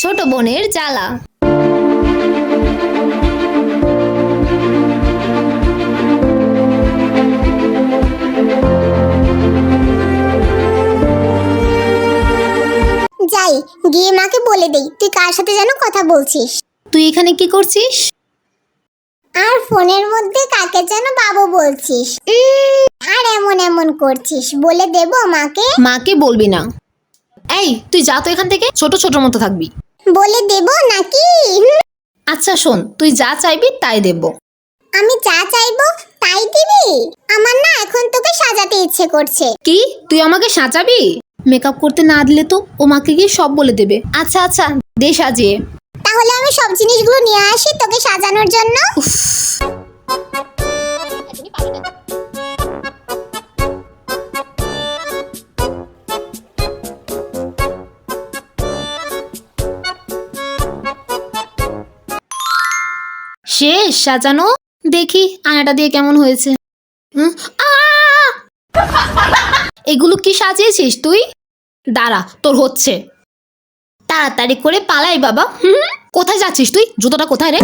ছোট বোনের জ্বালা। যাই গিয়ে মাকে বলে দেই তুই কার সাথে যেন কথা বলছিস? তুই এখানে কি করছিস? আর ফোনের মধ্যে কাকে যেন বাবু বলছিস? উম, আর এমন এমন করছিস বলে দেব মাকে? মাকে বলবি না। এই তুই যা তো এখান থেকে ছোট ছোট মতো থাকবি। বলে দেব নাকি? আচ্ছা শোন তুই যা চাইবি তাই দেব। আমি যা চাইব তাই দিবি? আমার না এখন তোকে সাজাতে ইচ্ছে করছে। কি? তুই আমাকে সাজাবি? মেকআপ করতে না দিলে তো ও মাকে গিয়ে সব বলে দেবে। আচ্ছা আচ্ছা দে সাজিয়ে। তাহলে আমি সব জিনিসগুলো নিয়ে আসি তোকে সাজানোর জন্য। শেষ সাজানো। দেখি আয়নাটা দিয়ে কেমন হয়েছে! এগুলো কি সাজিয়েছিস তুই? দাঁড়া তোর হচ্ছে। তাড়াতাড়ি করে পালাই বাবা। হুম, কোথায় যাচ্ছিস তুই? জুতোটা কোথায় রে?